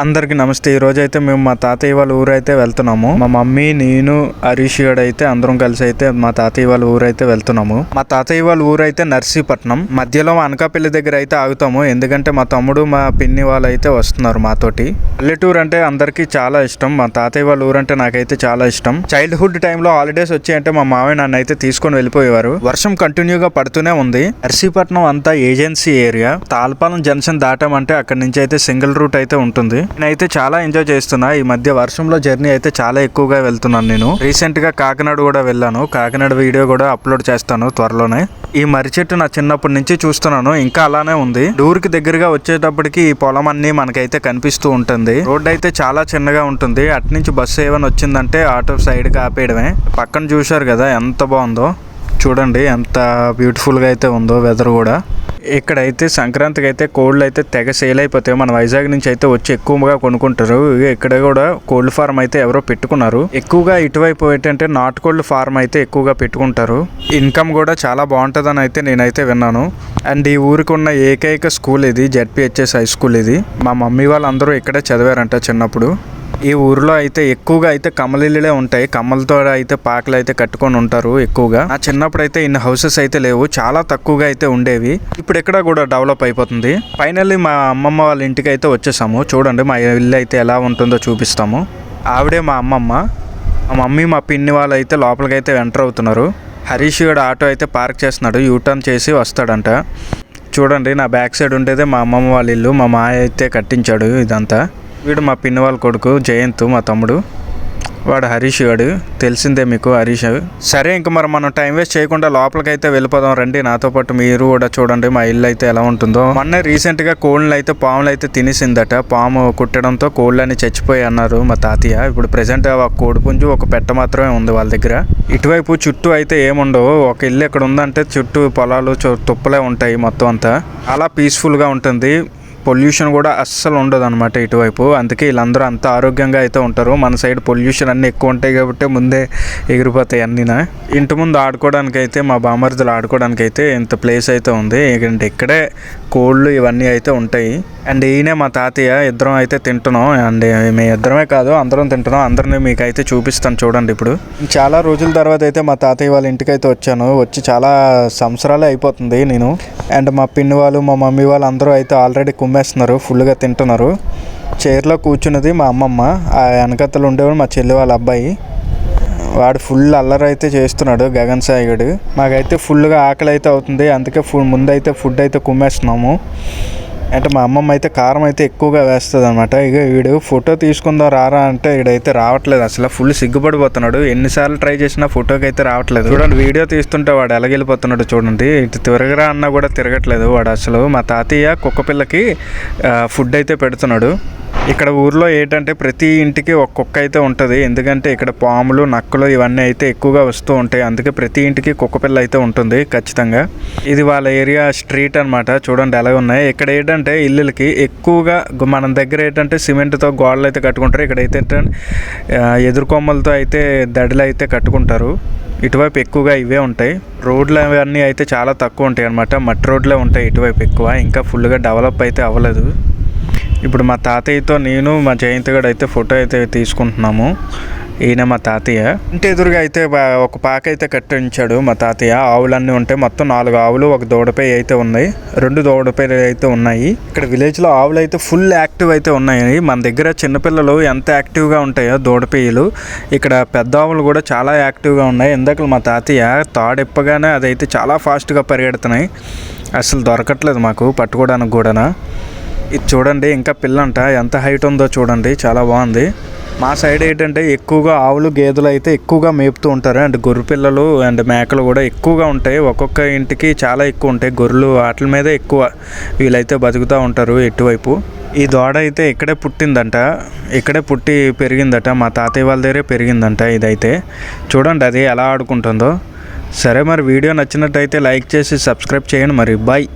అందరికి నమస్తే. ఈ రోజు అయితే మేము మా తాతయ్య వాళ్ళ ఊరైతే వెళ్తున్నాము. మా మమ్మీ నేను హరీష్ గడ్ అయితే అందరం కలిసి అయితే మా తాతయ్య వాళ్ళ ఊరు అయితే వెళ్తున్నాము. మా తాతయ్య వాళ్ళ ఊరు అయితే నర్సీపట్నం. మధ్యలో అనకాపల్లి దగ్గర అయితే ఆగుతాము. ఎందుకంటే మా తమ్ముడు మా పిన్ని వాళ్ళు అయితే వస్తున్నారు మాతోటి. పల్లెటూరు అంటే అందరికీ చాలా ఇష్టం. మా తాతయ్య వాళ్ళ ఊరు అంటే నాకైతే చాలా ఇష్టం. చైల్డ్హుడ్ టైంలో హాలిడేస్ వచ్చాయంటే మా మావయ్య నన్ను అయితే తీసుకొని వెళ్ళిపోయేవారు. వర్షం కంటిన్యూగా పడుతూనే ఉంది. నర్సీపట్నం అంతా ఏజెన్సీ ఏరియా. తాల్పాలెం జంక్షన్ దాటామంటే అక్కడి నుంచి అయితే సింగిల్ రూట్ అయితే ఉంటుంది. నేనైతే చాలా ఎంజాయ్ చేస్తున్నా. ఈ మధ్య వర్షంలో జర్నీ అయితే చాలా ఎక్కువగా వెళ్తున్నాను నేను. రీసెంట్గా కాకినాడ కూడా వెళ్ళాను. కాకినాడ వీడియో కూడా అప్లోడ్ చేస్తాను త్వరలోనే. ఈ మర్రి చెట్టు నా చిన్నప్పటి నుంచి చూస్తున్నాను. ఇంకా అలానే ఉంది. డూర్కి దగ్గరగా వచ్చేటప్పటికి ఈ పొలం అన్ని మనకైతే కనిపిస్తూ ఉంటుంది. రోడ్ అయితే చాలా చిన్నగా ఉంటుంది. అటు నుంచి బస్సు ఏమైనా వచ్చిందంటే ఆటో సైడ్కి ఆపేయడమే పక్కన చూశారు కదా ఎంత బాగుందో. చూడండి ఎంత బ్యూటిఫుల్గా అయితే ఉందో వెదర్ కూడా. ఇక్కడైతే సంక్రాంతికి అయితే కోళ్ళు అయితే తెగ సేల్ అయిపోతాయి మన వైజాగ్ నుంచి అయితే వచ్చి ఎక్కువగా కొనుక్కుంటారు. ఇక్కడ కూడా కోళ్ళ ఫార్మ్ అయితే ఎవరో పెట్టుకున్నారు. ఎక్కువగా ఇటువైపు ఏంటంటే నాటుకోళ్ళ ఫార్మ్ అయితే ఎక్కువగా పెట్టుకుంటారు. ఇన్కమ్ కూడా చాలా బాగుంటుందని అయితే నేనైతే విన్నాను. అండ్ ఈ ఊరికి ఉన్న ఏకైక స్కూల్ ఇది జెడ్పిహెచ్ఎస్ హై స్కూల్ ఇది. మా మమ్మీ వాళ్ళందరూ ఇక్కడే చదివారంట చిన్నప్పుడు. ఈ ఊర్లో అయితే ఎక్కువగా అయితే కమలిల్లులే ఉంటాయి. కమ్మలతో అయితే పాకలు అయితే కట్టుకొని ఉంటారు ఎక్కువగా. నా చిన్నప్పుడు అయితే ఇన్ని హౌసెస్ అయితే లేవు. చాలా తక్కువగా అయితే ఉండేవి. ఇప్పుడు ఎక్కడ కూడా డెవలప్ అయిపోతుంది. ఫైనల్లీ మా అమ్మమ్మ వాళ్ళ ఇంటికి అయితే వచ్చేసాము. చూడండి మా ఇల్లు అయితే ఎలా ఉంటుందో చూపిస్తాము. ఆవిడే మా అమ్మమ్మ. మా మమ్మీ మా పిన్ని వాళ్ళు అయితే లోపలికి అయితే ఎంటర్ అవుతున్నారు. హరీష్ గడు ఆటో అయితే పార్క్ చేస్తున్నాడు. యూటర్న్ చేసి వస్తాడంట. చూడండి నా బ్యాక్ సైడ్ ఉండేదే మా అమ్మమ్మ వాళ్ళ ఇల్లు. మా మాయ అయితే కట్టించాడు ఇదంతా. వీడు మా పిన్ని వాళ్ళ కొడుకు జయంత్ మా తమ్ముడు. వాడు హరీష్ గాడు. తెలిసిందే మీకు హరీష్. సరే ఇంక మరి మనం టైం వేస్ట్ చేయకుండా లోపలికి అయితే వెళ్ళిపోదాం రండి. నాతో పాటు మీరు కూడా చూడండి మా ఇల్లు అయితే ఎలా ఉంటుందో. మొన్న రీసెంట్గా కోళ్ళని అయితే పాములు అయితే తినేసిందట. పాము కుట్టడంతో కోళ్ళని చచ్చిపోయి అన్నారు మా తాతయ్య. ఇప్పుడు ప్రెసెంట్ ఒక కోడిపుంజు ఒక పెట్ట మాత్రమే ఉంది వాళ్ళ దగ్గర. ఇటువైపు చుట్టూ అయితే ఏముండవు. ఒక ఇల్లు ఎక్కడ ఉందంటే చుట్టూ పొలాలు తుప్పలే ఉంటాయి మొత్తం అంతా. చాలా పీస్ఫుల్గా ఉంటుంది. పొల్యూషన్ కూడా అస్సలు ఉండదు అనమాట ఇటువైపు. అందుకే వీళ్ళందరూ అంత ఆరోగ్యంగా అయితే ఉంటారు. మన సైడ్ పొల్యూషన్ అన్నీ ఎక్కువ ఉంటాయి కాబట్టి ముందే ఎగిరిపోతాయి అన్నీనా ఇంటి ముందు ఆడుకోవడానికి అయితే మా బామర్దులు ఆడుకోవడానికి అయితే ఇంత ప్లేస్ అయితే ఉంది. ఎందుకంటే ఇక్కడే కోళ్ళు ఇవన్నీ అయితే ఉంటాయి. అండ్ ఈయనే మా తాతయ్య ఇద్దరం అయితే తింటున్నాం. అండ్ మీ ఇద్దరమే కాదు అందరం తింటున్నాం. అందరినీ మీకు అయితే చూపిస్తాను చూడండి ఇప్పుడు. చాలా రోజుల తర్వాత అయితే మా తాతయ్య వాళ్ళ ఇంటికి అయితే వచ్చాను. వచ్చి చాలా సంవత్సరాలే అయిపోతుంది నేను. అండ్ మా పిన్ని వాళ్ళు మా మమ్మీ వాళ్ళు అందరూ అయితే ఆల్రెడీ కుమ్మేస్తున్నారు ఫుల్గా తింటున్నారు. చైర్లో కూర్చున్నది మా అమ్మమ్మ. ఆ వెనకత్తలు ఉండేవాడు మా చెల్లి వాళ్ళ అబ్బాయి. వాడు ఫుల్ అల్లరి అయితే చేస్తున్నాడు గగన్ సాయిగడు. మాకైతే ఫుల్గా ఆకలి అయితే అవుతుంది. అందుకే ఫుల్ ముందైతే ఫుడ్ అయితే కుమ్మేస్తున్నాము. అంటే మా అమ్మమ్మ అయితే కారం అయితే ఎక్కువగా వేస్తుంది అనమాట ఇక వీడు ఫోటో తీసుకుందాం రారా అంటే వీడైతే రావట్లేదు అసలు. ఫుల్ సిగ్గుపడిపోతున్నాడు. ఎన్నిసార్లు ట్రై చేసినా ఫోటోకి అయితే రావట్లేదు. చూడండి వీడియో తీస్తుంటే వాడు ఎలాగెళ్ళిపోతున్నాడు చూడండి. ఇటు తిరగరా అన్నా కూడా తిరగట్లేదు. వాడు అసలు మా తాతయ్య కుక్క పిల్లకి ఫుడ్ అయితే పెడుతున్నాడు. ఇక్కడ ఊర్లో ఏంటంటే ప్రతి ఇంటికి ఒక కుక్క అయితే ఉంటుంది. ఎందుకంటే ఇక్కడ పాములు నక్కలు ఇవన్నీ అయితే ఎక్కువగా వస్తూ ఉంటాయి. అందుకే ప్రతి ఇంటికి కుక్క పిల్ల అయితే ఉంటుంది ఖచ్చితంగా. ఇది వాళ్ళ ఏరియా స్ట్రీట్ అన్నమాట. చూడండి ఎలా ఉన్నాయి. ఇక్కడ ఏంటంటే ఇల్లులకి ఎక్కువగా మన దగ్గర ఏంటంటే సిమెంట్తో గోడలు అయితే కట్టుకుంటారు. ఇక్కడ అయితే ఏంటంటే, ఎదురు కొమ్మలతో అయితే దడిలు అయితే కట్టుకుంటారు. ఇటువైపు ఎక్కువగా ఇవే ఉంటాయి. రోడ్లు అవన్నీ అయితే చాలా తక్కువ ఉంటాయి అన్నమాట. మట్టి రోడ్లే ఉంటాయి ఇటువైపు ఎక్కువ. ఇంకా ఫుల్గా డెవలప్ అయితే అవ్వలేదు. ఇప్పుడు మా తాతయ్యతో నేను మా జయంత్ గడు అయితే ఫోటో అయితే తీసుకుంటున్నాము. ఈయన మా తాతయ్య. ఇంటి ఎదురుగా అయితే ఒక పాక అయితే కట్టించాడు మా తాతయ్య. ఆవులన్నీ ఉంటాయి మొత్తం నాలుగు ఆవులు ఒక దూడపై అయితే ఉన్నాయి. రెండు దూడపైలు అయితే ఉన్నాయి. ఇక్కడ విలేజ్లో ఆవులు అయితే ఫుల్ యాక్టివ్ అయితే ఉన్నాయి. మన దగ్గర చిన్నపిల్లలు ఎంత యాక్టివ్గా ఉంటాయో దూడపేయలు. ఇక్కడ పెద్ద ఆవులు కూడా చాలా యాక్టివ్గా ఉన్నాయి. ఇందాక మా తాతయ్య తాడెప్పగానే అదైతే చాలా ఫాస్ట్గా పరిగెడుతున్నాయి. అసలు దొరకట్లేదు మాకు పట్టుకోవడానికి కూడా ఇది చూడండి ఇంకా పిల్లంట. ఎంత హైట్ ఉందో చూడండి చాలా బాగుంది. మా సైడ్ ఏంటంటే ఎక్కువగా ఆవులు గేదెలు అయితే ఎక్కువగా మేపుతూ ఉంటారు. అండ్ గొర్రె పిల్లలు అండ్ మేకలు కూడా ఎక్కువగా ఉంటాయి. ఒక్కొక్క ఇంటికి చాలా ఎక్కువ ఉంటాయి. గొర్రెలు వాటి మీదే ఎక్కువ వీళ్ళైతే బతుకుతూ ఉంటారు ఎటువైపు ఈ దూడ అయితే ఇక్కడే పుట్టిందంట. ఇక్కడే పుట్టి పెరిగిందట. మా తాతయ్య వాళ్ళ దగ్గరే పెరిగిందంట ఇదైతే. చూడండి అది ఎలా ఆడుకుంటుందో. సరే మరి వీడియో నచ్చినట్టయితే లైక్ చేసి సబ్స్క్రైబ్ చేయండి. మరి బాయ్